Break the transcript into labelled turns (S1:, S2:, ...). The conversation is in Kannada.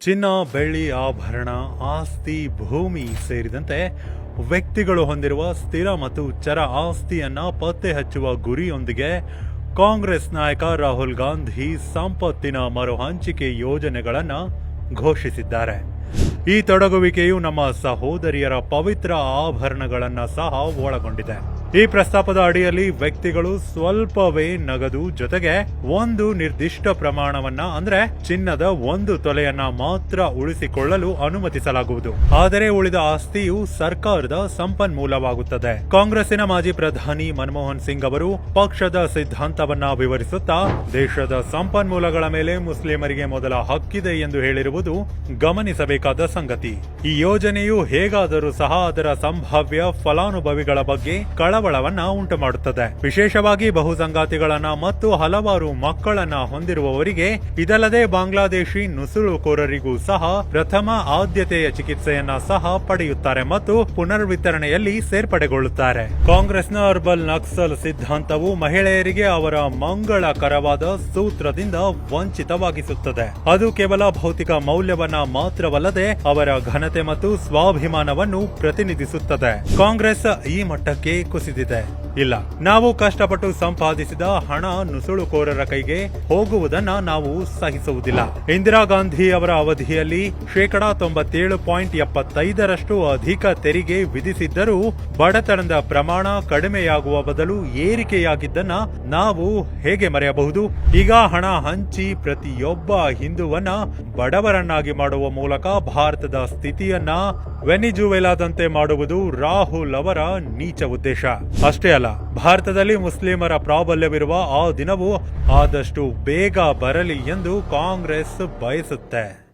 S1: ಚಿನ್ನ, ಬೆಳ್ಳಿ, ಆಭರಣ, ಆಸ್ತಿ, ಭೂಮಿ ಸೇರಿದಂತೆ ವ್ಯಕ್ತಿಗಳು ಹೊಂದಿರುವ ಸ್ಥಿರ ಮತ್ತು ಚರ ಆಸ್ತಿಯನ್ನ ಪತ್ತೆ ಹಚ್ಚುವ ಗುರಿಯೊಂದಿಗೆ ಕಾಂಗ್ರೆಸ್ ನಾಯಕ ರಾಹುಲ್ ಗಾಂಧಿ ಸಂಪತ್ತಿನ ಮರುಹಂಚಿಕೆ ಯೋಜನೆಗಳನ್ನು ಘೋಷಿಸಿದ್ದಾರೆ. ಈ ತೊಡಗುವಿಕೆಯು ನಮ್ಮ ಸಹೋದರಿಯರ ಪವಿತ್ರ ಆಭರಣಗಳನ್ನ ಸಹ ಒಳಗೊಂಡಿದೆ. ಈ ಪ್ರಸ್ತಾಪದ ಅಡಿಯಲ್ಲಿ ವ್ಯಕ್ತಿಗಳು ಸ್ವಲ್ಪವೇ ನಗದು, ಜೊತೆಗೆ ಒಂದು ನಿರ್ದಿಷ್ಟ ಪ್ರಮಾಣವನ್ನ, ಅಂದ್ರೆ ಚಿನ್ನದ ಒಂದು ತೊಲೆಯನ್ನ ಮಾತ್ರ ಉಳಿಸಿಕೊಳ್ಳಲು ಅನುಮತಿಸಲಾಗುವುದು. ಆದರೆ ಉಳಿದ ಆಸ್ತಿಯು ಸರ್ಕಾರದ ಸಂಪನ್ಮೂಲವಾಗುತ್ತದೆ. ಕಾಂಗ್ರೆಸ್ಸಿನ ಮಾಜಿ ಪ್ರಧಾನಿ ಮನಮೋಹನ್ ಸಿಂಗ್ ಅವರು ಪಕ್ಷದ ಸಿದ್ಧಾಂತವನ್ನ ವಿವರಿಸುತ್ತಾ, ದೇಶದ ಸಂಪನ್ಮೂಲಗಳ ಮೇಲೆ ಮುಸ್ಲಿಮರಿಗೆ ಮೊದಲ ಹಕ್ಕಿದೆ ಎಂದು ಹೇಳಿರುವುದು ಗಮನಿಸಬೇಕಾದ ಸಂಗತಿ. ಈ ಯೋಜನೆಯು ಹೇಗಾದರೂ ಸಹ ಅದರ ಸಂಭಾವ್ಯ ಫಲಾನುಭವಿಗಳ ಬಗ್ಗೆ ಕಳವಳವನ್ನ ಉಂಟು ಮಾಡುತ್ತದೆ ವಿಶೇಷವಾಗಿ ಬಹುಸಂಗಾತಿಗಳನ್ನ ಮತ್ತು ಹಲವಾರು ಮಕ್ಕಳನ್ನ ಹೊಂದಿರುವವರಿಗೆ, ಇದಲ್ಲದೆ ಬಾಂಗ್ಲಾದೇಶಿ ನುಸುಳುಕೋರರಿಗೂ ಸಹ ಪ್ರಥಮ ಆದ್ಯತೆಯ ಚಿಕಿತ್ಸೆಯನ್ನ ಸಹ ಪಡೆಯುತ್ತಾರೆ ಮತ್ತು ಪುನರ್ವಿತರಣೆಯಲ್ಲಿ ಸೇರ್ಪಡೆಗೊಳ್ಳುತ್ತಾರೆ. ಕಾಂಗ್ರೆಸ್ನ ಅರ್ಬಲ್ ನಕ್ಸಲ್ ಸಿದ್ಧಾಂತವು ಮಹಿಳೆಯರಿಗೆ ಅವರ ಮಂಗಳಕರವಾದ ಸೂತ್ರದಿಂದ ವಂಚಿತವಾಗಿಸುತ್ತದೆ. ಅದು ಕೇವಲ ಭೌತಿಕ ಮೌಲ್ಯವನ್ನ ಮಾತ್ರವಲ್ಲದೆ ಅವರ ಘನತೆ ಮತ್ತು ಸ್ವಾಭಿಮಾನವನ್ನು ಪ್ರತಿನಿಧಿಸುತ್ತದೆ. ಕಾಂಗ್ರೆಸ್ ಈ ಮಟ್ಟಕ್ಕೆ देता है। ಇಲ್ಲ. ನಾವು ಕಷ್ಟಪಟ್ಟು ಸಂಪಾದಿಸಿದ ಹಣ ನುಸುಳುಕೋರರ ಕೈಗೆ ಹೋಗುವುದನ್ನ ನಾವು ಸಹಿಸುವುದಿಲ್ಲ. ಇಂದಿರಾ ಗಾಂಧಿ ಅವರ ಅವಧಿಯಲ್ಲಿ ಶೇಕಡಾ ತೊಂಬತ್ತೇಳು ಪಾಯಿಂಟ್ ಎಪ್ಪತ್ತೈದರಷ್ಟು ಅಧಿಕ ತೆರಿಗೆ ವಿಧಿಸಿದ್ದರೂ ಬಡತನದ ಪ್ರಮಾಣ ಕಡಿಮೆಯಾಗುವ ಬದಲು ಏರಿಕೆಯಾಗಿದ್ದನ್ನ ನಾವು ಹೇಗೆ ಮರೆಯಬಹುದು? ಈಗ ಹಣ ಹಂಚಿ ಪ್ರತಿಯೊಬ್ಬ ಹಿಂದುವನ್ನ ಬಡವರನ್ನಾಗಿ ಮಾಡುವ ಮೂಲಕ ಭಾರತದ ಸ್ಥಿತಿಯನ್ನ ವೆನಿಜುವೆಲಾದಂತೆ ಮಾಡುವುದು ರಾಹುಲ್ ಅವರ ನೀಚ ಉದ್ದೇಶ. ಅಷ್ಟೇ ಅಲ್ಲ ಭಾರತದಲ್ಲಿ ಮುಸ್ಲಿಮರ ಪ್ರಾಬಲ್ಯವಿರುವ ಆ ದಿನವು ಆದಷ್ಟು ಬೇಗ ಬರಲಿ ಎಂದು ಕಾಂಗ್ರೆಸ್ ಬಯಸುತ್ತೆ.